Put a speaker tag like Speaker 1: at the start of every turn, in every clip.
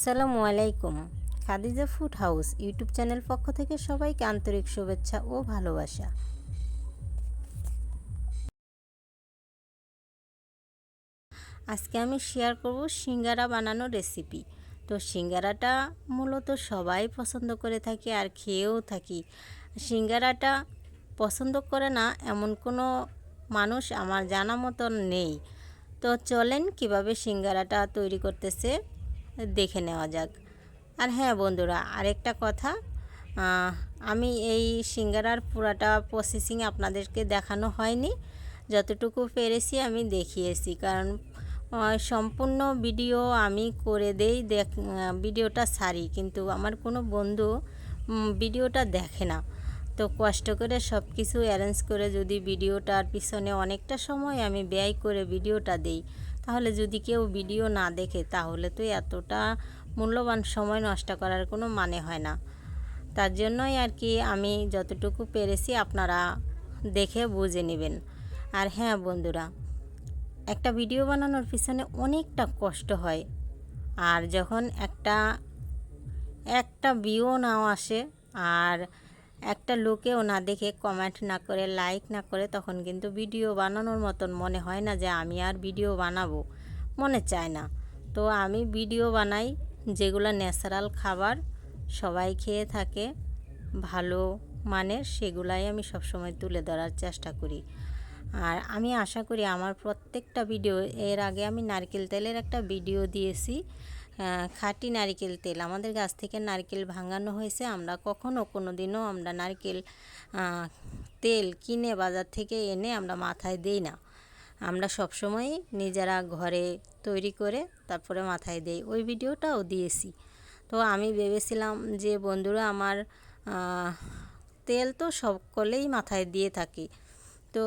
Speaker 1: আসসালামু আলাইকুম। Khadija Food House YouTube channel পক্ষ থেকে সবাইকে আন্তরিক শুভেচ্ছা ও ভালোবাসা। আজকে আমি শেয়ার করব সিঙ্গারা বানানোর রেসিপি তো সিঙ্গারাটা মূলত সবাই পছন্দ করে থাকি আর খেয়েও থাকি। সিঙ্গারাটা পছন্দ করে না এমন কোনো মানুষ আমার জানা মতন নেই। তো চলেন কীভাবে সিঙ্গারাটা তৈরি করতেছে। দেখে নেওয়া যাক। আর হ্যাঁ বন্ধুরা, আরেকটা কথা আমি এই সিঙ্গারার পুরাটা প্রসেসিং আপনাদেরকে দেখানো হয়নি। যতটুকু পেরেছি আমি দেখিয়েছি, কারণ সম্পূর্ণ ভিডিও আমি করে দেই, দেখ ভিডিওটা সারি, কিন্তু আমার কোনো বন্ধু ভিডিওটা দেখে না। তো কষ্ট করে সব কিছু অ্যারেঞ্জ করে যদি ভিডিওটার পিছনে অনেকটা সময় আমি ব্যয় করে ভিডিওটা দেই তাহলে যদি কেউ ভিডিও না দেখে, তাহলে তো এতটা মূল্যবান সময় নষ্ট করার কোনো মানে হয় না। তার জন্যই আর কি আমি যতটুকু পেরেছি আপনারা দেখে বুঝে নেবেন। আর হ্যাঁ বন্ধুরা, একটা ভিডিও বানানোর পিছনে অনেকটা কষ্ট হয়। আর যখন একটা একটা ভিউ নাও আসে, আর একটা লোকেও না দেখে কমেন্ট না করে লাইক না করে তখন কিন্তু ভিডিও বানানোর মতন মনে হয় না যে আমি আর ভিডিও বানাবো। মনে চায় না। তো আমি ভিডিও বানাই যেগুলো ন্যাচারাল খাবার, সবাই খেয়ে থাকে, ভালো মানের সেগুলাই আমি সবসময় তুলে ধরার চেষ্টা করি। আর আমি আশা করি আমার প্রত্যেকটা ভিডিও এর আগে আমি নারকেল তেলের একটা ভিডিও দিয়েছি। খাঁটি নারকেল তেল। আমাদের গাছ থেকে নারকেল ভাঙানো হয়েছে। আমরা কখনো কোনো দিনও আমরা নারকেল তেল কিনে বাজার থেকে এনে আমরা মাথায় দিই না। আমরা সবসময় নিজেরা ঘরে তৈরি করে তারপরে মাথায় দেই। ওই ভিডিওটাও দিয়েছি। তো আমি ভেবেছিলাম যে, বন্ধুরা আমার তেল তো সকলেই মাথায় দিয়ে থাকি। তো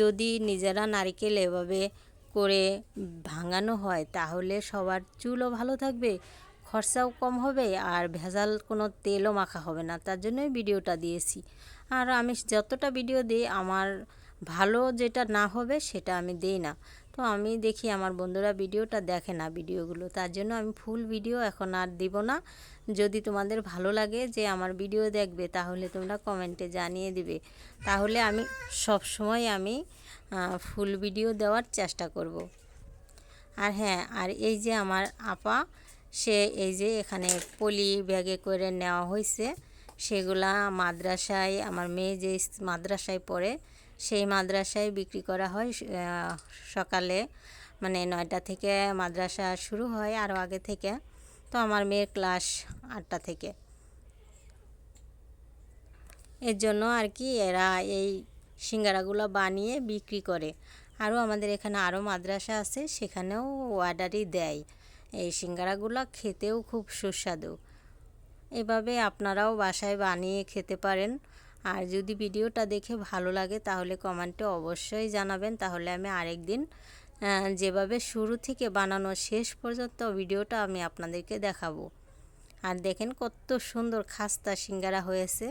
Speaker 1: যদি নিজেরা নারকেল এভাবে করে ভাঙানো হয়, তাহলে সবার চুলও ভালো থাকবে, খরচাও কম হবে আর ভেজাল কোনো তেলও মাখা হবে না। তার জন্যই ভিডিওটা দিয়েছি। আর আমি যতটা ভিডিও দিই, আমার ভালো যেটা না হবে সেটা আমি দিই না। তো আমি দেখি আমার বন্ধুরা ভিডিওটা দেখে না ভিডিওগুলো, তার জন্য আমি ফুল ভিডিও এখন আর দিব না। যদি তোমাদের ভালো লাগে যে আমার ভিডিও দেখবে, তাহলে তোমরা কমেন্টে জানিয়ে দিবে। তাহলে আমি সব সময় আমি ফুল ভিডিও দেওয়ার চেষ্টা করব। আর হ্যাঁ আর এই যে আমার আপা, সে এই যে এখানে পলি ব্যাগে করে নেওয়া হয়েছে সেগুলা মাদ্রাসায়, আমার মেয়ে যে মাদ্রাসায় পড়ে সেই মাদ্রাসায় বিক্রি করা হয় সকালে মানে নয়টা থেকে মাদ্রাসা শুরু হয় আরও আগে থেকে। তো আমার মেয়ের ক্লাস আটটা থেকে। এর জন্য আর কি এরা এই সিঙ্গারাগুলো বানিয়ে বিক্রি করে। আরও আমাদের এখানে আরও মাদ্রাসা আছে, সেখানেও অর্ডারই দেয়। এই সিঙ্গারাগুলো খেতেও খুব সুস্বাদু। এভাবে আপনারাও বাসায় বানিয়ে খেতে পারেন। আর যদি ভিডিওটা দেখে ভালো লাগে তাহলে কমেন্টে অবশ্যই জানাবেন। তাহলে আমি আরেক দিন যেভাবে শুরু থেকে বানানো শেষ পর্যন্ত ভিডিওটা আমি আপনাদেরকে দেখাবো। আর দেখেন কত সুন্দর খাস্তা সিঙ্গারা হয়েছে।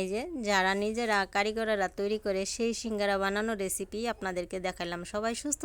Speaker 1: এই যে যারা নিজেরা কারিগররা তৈরি করে সেই সিঙ্গারা বানানোর রেসিপি আপনাদেরকে দেখালাম। সবাই সুস্থ